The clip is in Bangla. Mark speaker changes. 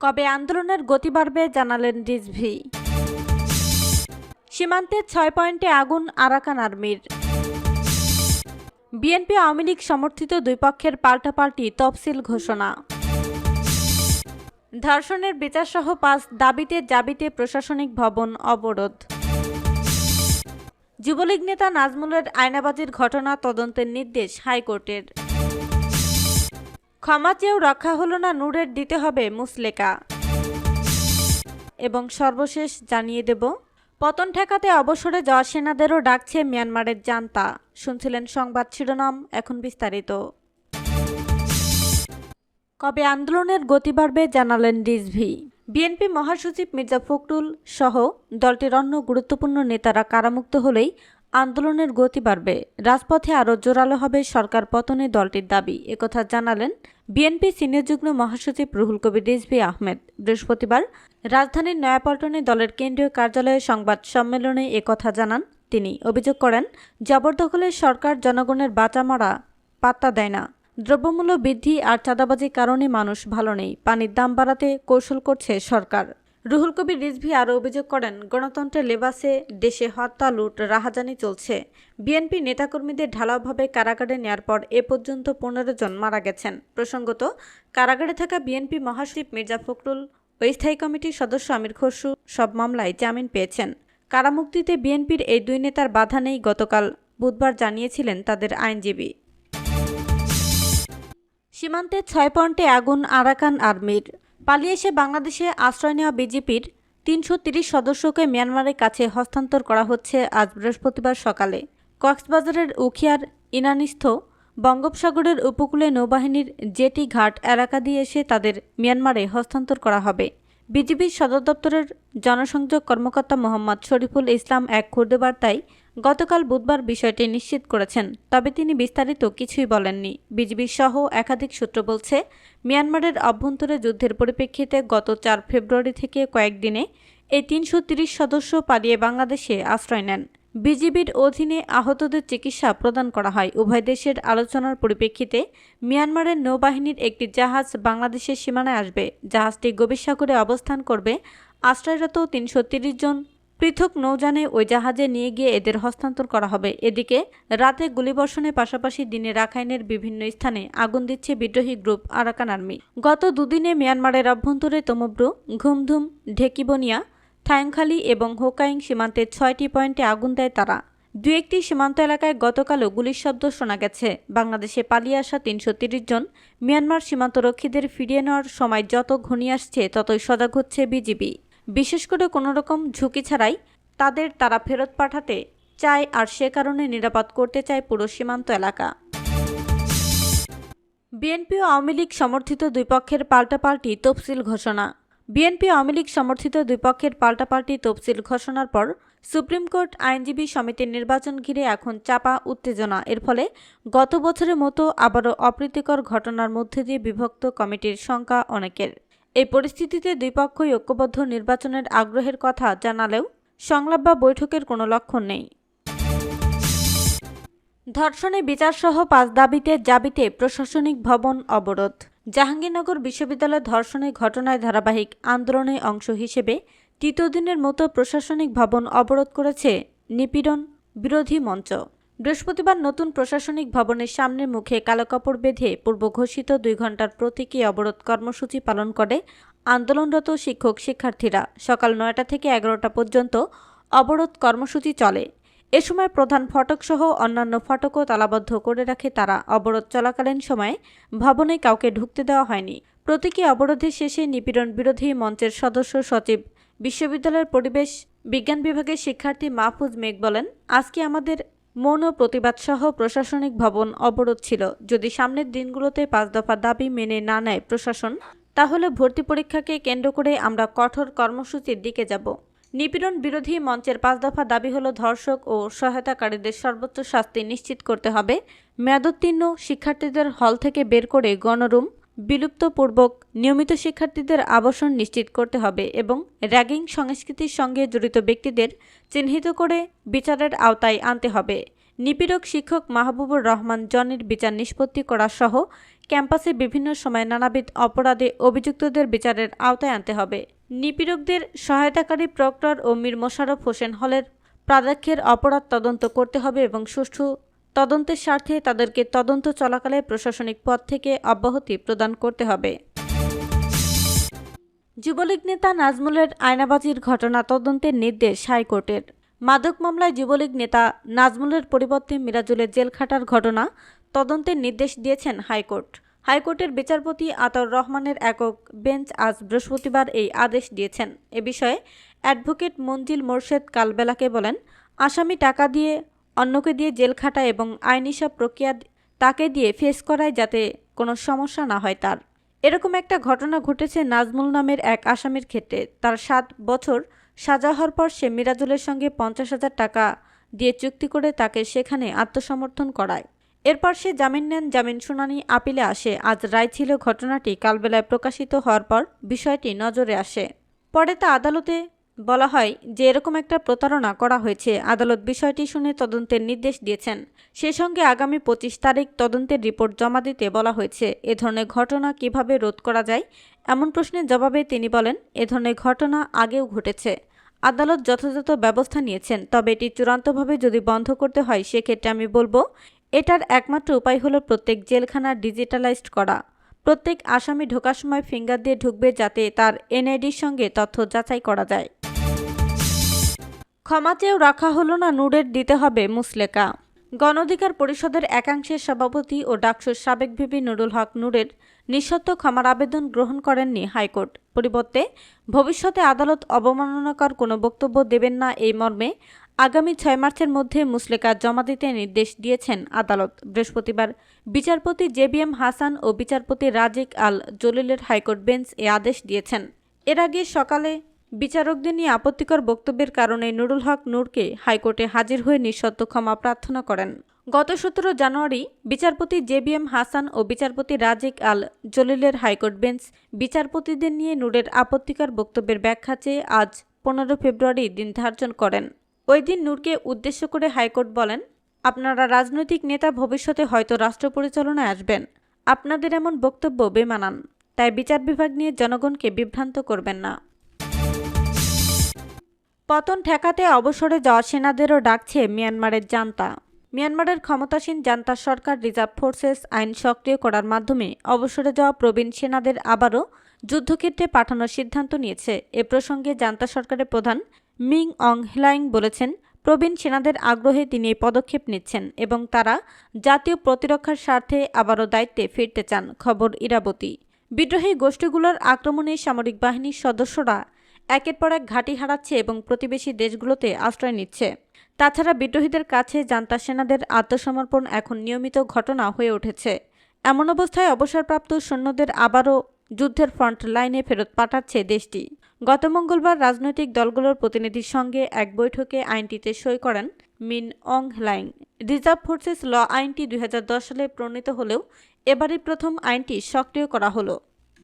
Speaker 1: কবে আন্দোলনের গতি বাড়বে জানালেন রিজভি। সীমান্তে ছয় পয়েন্টে আগুন, আরাকান আর্মির। বিএনপি আওয়ামী লীগ সমর্থিত দুই পক্ষের পাল্টাপাল্টি তফসিল ঘোষণা। ধর্ষণের বিচারসহ পাঁচ দাবিতে জাবিতে প্রশাসনিক ভবন অবরোধ। যুবলীগ নেতা নাজমুলের আয়নাবাজির ঘটনা তদন্তের নির্দেশ হাইকোর্টের। ক্ষমা চেয়েও রক্ষা হলো না নূরের, দিতে হবে মুসলেকা। এবং সর্বশেষ জানিয়ে দেব, পতন ঠেকাতে অবসরে যাওয়া সেনাদেরও ডাকছে মিয়ানমারের জান্তা। শুনছিলেন সংবাদ শিরোনাম, এখন বিস্তারিত। কবে আন্দোলনের গতি বাড়বে জানালেন রিজভি। বিএনপি মহাসচিব মির্জা ফখরুল সহ দলটির অন্য গুরুত্বপূর্ণ নেতারা কারামুক্ত হলেই আন্দোলনের গতি বাড়বে। রাজপথে আরও জোরালো হবে সরকার পতনে দলটির দাবি। একথা জানালেন বিএনপি সিনিয়র যুগ্ম মহাসচিব রুহুল কবির রিজভি আহমেদ। বৃহস্পতিবার রাজধানীর নয়াপল্টনে দলের কেন্দ্রীয় কার্যালয়ে সংবাদ সম্মেলনে একথা জানান তিনি। অভিযোগ করেন জবরদখলের সরকার জনগণের বাঁচা মারা পাত্তা দেয় না। দ্রব্যমূল্য বৃদ্ধি আর চাঁদাবাজির কারণে মানুষ ভালো নেই। পানির দাম বাড়াতে কৌশল করছে সরকার। রুহুল কবির রিজভি আরও অভিযোগ করেন, গণতন্ত্রের লেবাসে দেশে হত্যা, লুট, রাহাজানি চলছে। বিএনপি নেতাকর্মীদের ঢালাওভাবে কারাগারে নেয়ার পর এ পর্যন্ত পনেরো জন মারা গেছেন। প্রসঙ্গত, কারাগারে থাকা বিএনপি মহাসচিব মির্জা ফখরুল স্থায়ী কমিটির সদস্য আমির খসরু সব মামলায় জামিন পেয়েছেন। কারামুক্তিতে বিএনপির এই দুই নেতার বাধা নেই গতকাল বুধবার জানিয়েছিলেন তাদের আইনজীবী। সীমান্তে ছয় পয়েন্টে আগুন, আরাকান আর্মির পালিয়ে এসে বাংলাদেশে আশ্রয় নেওয়া বিজেপির তিনশো সদস্যকে মিয়ানমারের কাছে হস্তান্তর করা হচ্ছে আজ বৃহস্পতিবার সকালে। কক্সবাজারের উখিয়ার ইনানিস্থ বঙ্গোপসাগরের উপকূলে নৌবাহিনীর জেটি ঘাট এলাকা দিয়ে এসে তাদের মিয়ানমারে হস্তান্তর করা হবে। বিজিবির সদর দপ্তরের জনসংযোগ কর্মকর্তা মোহাম্মদ শরীফুল ইসলাম এক খুদে বার্তায় গতকাল বুধবার বিষয়টি নিশ্চিত করেছেন, তবে তিনি বিস্তারিত কিছুই বলেননি। বিজিবি সহ একাধিক সূত্র বলছে, মিয়ানমারের অভ্যন্তরে যুদ্ধের পরিপ্রেক্ষিতে গত চার ফেব্রুয়ারি থেকে কয়েকদিনে এই তিনশো সদস্য পালিয়ে বাংলাদেশে আশ্রয় নেন। বিজিবির অধীনে আহতদের চিকিৎসা প্রদান করা হয়। উভয় দেশের আলোচনার পরিপ্রেক্ষিতে মিয়ানমারের নৌবাহিনীর একটি জাহাজ বাংলাদেশের সীমানায় আসবে। জাহাজটি গভীর সাগরে অবস্থান করবে। আশ্রয়রত তিনশো জন পৃথক নৌযানে ওই জাহাজে নিয়ে গিয়ে এদের হস্তান্তর করা হবে। এদিকে রাতে গুলিবর্ষণের পাশাপাশি দিনে রাখাইনের বিভিন্ন স্থানে আগুন দিচ্ছে বিদ্রোহী গ্রুপ আরাকান আর্মি। গত দুদিনে মিয়ানমারের অভ্যন্তরে তমব্রু, ঘুমধুম, ঢেকিবনিয়া, থায়ংখালী এবং হোকাইং সীমান্তে ছয়টি পয়েন্টে আগুন দেয় তারা। দু একটি সীমান্ত এলাকায় গতকালও গুলির শব্দ শোনা গেছে। বাংলাদেশে পালিয়ে আসা তিনশো জন মিয়ানমার সীমান্তরক্ষীদের ফিরিয়ে নেওয়ার সময় যত ঘনিয়ে আসছে ততই সজাগ হচ্ছে বিজিবি। বিশেষ করে কোনো রকম ঝুঁকি ছাড়াই তাদের তারা ফেরত পাঠাতে চায় আর সে কারণে নিরাপদ করতে চায় পুরো সীমান্ত এলাকা। বিএনপি ও আওয়ামী লীগ সমর্থিত দুই পক্ষের পাল্টাপাল্টি তফসিল ঘোষণা। বিএনপি আওয়ামী লীগ সমর্থিত দুই পক্ষের পাল্টাপাল্টি তফসিল ঘোষণার পর সুপ্রিম কোর্ট আইনজীবী সমিতির নির্বাচন ঘিরে এখন চাপা উত্তেজনা। এর ফলে গত বছরের মতো আবারও অপ্রীতিকর ঘটনার মধ্যে দিয়ে বিভক্ত কমিটির সংখ্যা অনেকের। এই পরিস্থিতিতে দুই পক্ষই ঐক্যবদ্ধ নির্বাচনের আগ্রহের কথা জানালেও সংলাপ বা বৈঠকের কোনো লক্ষণ নেই। ধর্ষণে বিচারসহ পাঁচ দাবিতে জাবিতে প্রশাসনিক ভবন অবরোধ। জাহাঙ্গীরনগর বিশ্ববিদ্যালয় ধর্ষণের ঘটনায় ধারাবাহিক আন্দোলনের অংশ হিসেবে তৃতীয় দিনের মতো প্রশাসনিক ভবন অবরোধ করেছে নিপীড়ন বিরোধী মঞ্চ। বৃহস্পতিবার নতুন প্রশাসনিক ভবনের সামনে মুখে কালো কাপড় বেঁধে পূর্ব ঘোষিত দুই ঘণ্টার প্রতীকী অবরোধ কর্মসূচি পালন করে আন্দোলনরত শিক্ষক শিক্ষার্থীরা। সকাল নয়টা থেকে এগারোটা পর্যন্ত অবরোধ কর্মসূচি চলে। এ সময় প্রধান ফটকসহ অন্যান্য ফটকও তালাবদ্ধ করে রাখে তারা। অবরোধ চলাকালীন সময়ে ভবনে কাউকে ঢুকতে দেওয়া হয়নি। প্রতীকী অবরোধের শেষে নিপীড়ন বিরোধী মঞ্চের সদস্য সচিব, বিশ্ববিদ্যালয়ের পরিবেশ বিজ্ঞান বিভাগের শিক্ষার্থী মাহফুজ মেঘ বলেন, আজকে আমাদের মৌন প্রতিবাদ সহ প্রশাসনিক ভবন অবরোধ ছিল। যদি সামনের দিনগুলোতে পাঁচ দফা দাবি মেনে না নেয় প্রশাসন, তাহলে ভর্তি পরীক্ষাকে কেন্দ্র করে আমরা কঠোর কর্মসূচির দিকে যাব। নিপীড়ন বিরোধী মঞ্চের পাঁচ দফা দাবি হলো ধর্ষক ও সহায়তাকারীদের সর্বোচ্চ শাস্তি নিশ্চিত করতে হবে। মেয়াদোত্তীর্ণ শিক্ষার্থীদের হল থেকে বের করে গণরুম বিলুপ্তপূর্বক নিয়মিত শিক্ষার্থীদের আবাসন নিশ্চিত করতে হবে এবং র্যাগিং সংস্কৃতির সঙ্গে জড়িত ব্যক্তিদের চিহ্নিত করে বিচারের আওতায় আনতে হবে। নিপীড়ক শিক্ষক মাহবুবুর রহমান জনির বিচার নিষ্পত্তি করা সহ ক্যাম্পাসে বিভিন্ন সময় নানাবিধ অপরাধে অভিযুক্তদের বিচারের আওতায় আনতে হবে। নিপীড়কদের সহায়তাকারী প্রক্টর ও মীর মোশাররফ হোসেন হলের প্রাধ্যক্ষের অপরাধ তদন্ত করতে হবে এবং সুষ্ঠু তদন্তের স্বার্থে তাদেরকে তদন্ত চলাকালে প্রশাসনিক পদ থেকে অব্যাহতি প্রদান করতে হবে। যুবলীগ নেতা নাজমুলের আয়নাবাজির ঘটনা তদন্তের নির্দেশ হাইকোর্টের। মাদক মামলায় যুবলীগ নেতা নাজমুলের পরিবর্তে মিরাজুলের জেল খাটার ঘটনা তদন্তের নির্দেশ দিয়েছেন হাইকোর্ট। হাইকোর্টের বিচারপতি আতর রহমানের একক বেঞ্চ আজ বৃহস্পতিবার এই আদেশ দিয়েছেন। এ বিষয়ে অ্যাডভোকেট মঞ্জিল মোর্শেদ কালবেলাকে বলেন, আসামি টাকা দিয়ে অন্যকে দিয়ে জেল খাটায় এবং আইনি সব প্রক্রিয়া তাকে দিয়ে ফেস করায় যাতে কোনো সমস্যা না হয় তার। এরকম একটা ঘটনা ঘটেছে নাজমুল নামের এক আসামির ক্ষেত্রে। তার সাত বছর সাজা হওয়ার পর সে মিরাজুলের সঙ্গে পঞ্চাশ হাজার টাকা দিয়ে চুক্তি করে তাকে সেখানে আত্মসমর্থন করায়। এরপর সে জামিন নেন, জামিন শুনানি আপিলে আসে। আজ রায় ছিল ঘটনাটি কালবেলায় প্রকাশিত হওয়ার পর বিষয়টি নজরে আসে। পরে তা আদালতে বলা হয় যে এরকম একটা প্রতারণা করা হয়েছে। আদালত বিষয়টি শুনে তদন্তের নির্দেশ দিয়েছেন। সে সঙ্গে আগামী পঁচিশ তারিখ তদন্তের রিপোর্ট জমা দিতে বলা হয়েছে। এ ধরনের ঘটনা কীভাবে রোধ করা যায়? এমন প্রশ্নের জবাবে তিনি বলেন, এ ধরনের ঘটনা আগেও ঘটেছে। আদালত যথাযথ ব্যবস্থা নিয়েছেন, তবে এটি চূড়ান্তভাবে যদি বন্ধ করতে হয়, সেক্ষেত্রে আমি বলব, এটার একমাত্র উপায় হলো প্রত্যেক জেলখানা ডিজিটালাইজড করা। প্রত্যেক আসামি ঢোকার সময় ফিঙ্গার দিয়ে ঢুকবে যাতে তার এনআইডির সঙ্গে তথ্য যাচাই করা যায়। ক্ষমা চেয়েও রাখা হলো না নূরের দিতে হবে মুসলেকা। গণ অধিকার পরিষদের একাংশের সভাপতি ও ডাকসুর সাবেক ভিপি নুরুল হক নূরের নিঃশর্ত ক্ষমার আবেদন গ্রহণ করেননি হাইকোর্ট। পরিবর্তে ভবিষ্যতে আদালত অবমাননাকর কোনো বক্তব্য দেবেন না এই মর্মে আগামী ছয় মার্চের মধ্যে মুসলেকা জমা দিতে নির্দেশ দিয়েছেন আদালত। বৃহস্পতিবার বিচারপতি জেবিএম হাসান ও বিচারপতি রাজিক আল জলিলের হাইকোর্ট বেঞ্চ এ আদেশ দিয়েছেন। এর আগে সকালে বিচারকদের নিয়ে আপত্তিকর বক্তব্যের কারণে নুরুল হক নূরকে হাইকোর্টে হাজির হয়ে নিঃশর্ত ক্ষমা প্রার্থনা করেন। গত সতেরো জানুয়ারি বিচারপতি জেবিএম হাসান ও বিচারপতি রাজিক আল জলিলের হাইকোর্ট বেঞ্চ বিচারপতিদের নিয়ে নূরের আপত্তিকর বক্তব্যের ব্যাখ্যা চেয়ে আজ পনেরো ফেব্রুয়ারি দিন ধার্য করেন। ওই দিন নূরকে উদ্দেশ্য করে হাইকোর্ট বলেন, আপনারা রাজনৈতিক নেতা ভবিষ্যতে হয়তো রাষ্ট্র পরিচালনায় আসবেন। আপনাদের এমন বক্তব্য বেমানান, তাই বিচার বিভাগ নিয়ে জনগণকে বিভ্রান্ত করবেন না। পতন ঠেকাতে অবসরে যাওয়া সেনাদেরও ডাকছে মিয়ানমারের জান্তা। মিয়ানমারের ক্ষমতাসীন জান্তা সরকার রিজার্ভ ফোর্সেস আইন সক্রিয় করার মাধ্যমে অবসরে যাওয়া প্রবীণ সেনাদের আবারও যুদ্ধক্ষেত্রে পাঠানোর সিদ্ধান্ত নিয়েছে। এ প্রসঙ্গে জান্তা সরকারের প্রধান মিং অং হ্লাইং বলেছেন, প্রবীণ সেনাদের আগ্রহে তিনি এই পদক্ষেপ নিচ্ছেন এবং তারা জাতীয় প্রতিরক্ষার স্বার্থে আবারও দায়িত্বে ফিরতে চান, খবর ইরাবতী। বিদ্রোহী গোষ্ঠীগুলোর আক্রমণে সামরিক বাহিনীর সদস্যরা একের পর এক ঘাঁটি হারাচ্ছে এবং প্রতিবেশী দেশগুলোতে আশ্রয় নিচ্ছে। তাছাড়া বিদ্রোহীদের কাছে জান্তা সেনাদের আত্মসমর্পণ এখন নিয়মিত ঘটনা হয়ে উঠেছে। এমন অবস্থায় অবসরপ্রাপ্ত সৈন্যদের আবারও যুদ্ধের ফ্রন্ট লাইনে ফেরত পাঠাচ্ছে দেশটি। গত মঙ্গলবার রাজনৈতিক দলগুলোর প্রতিনিধির সঙ্গে এক বৈঠকে আইনটিতে সই করেন Min Aung Hlaing reserve forces law আইনটি দুই হাজার দশ সালে প্রণীত হলেও এবারই প্রথম আইনটি সক্রিয় করা হলো।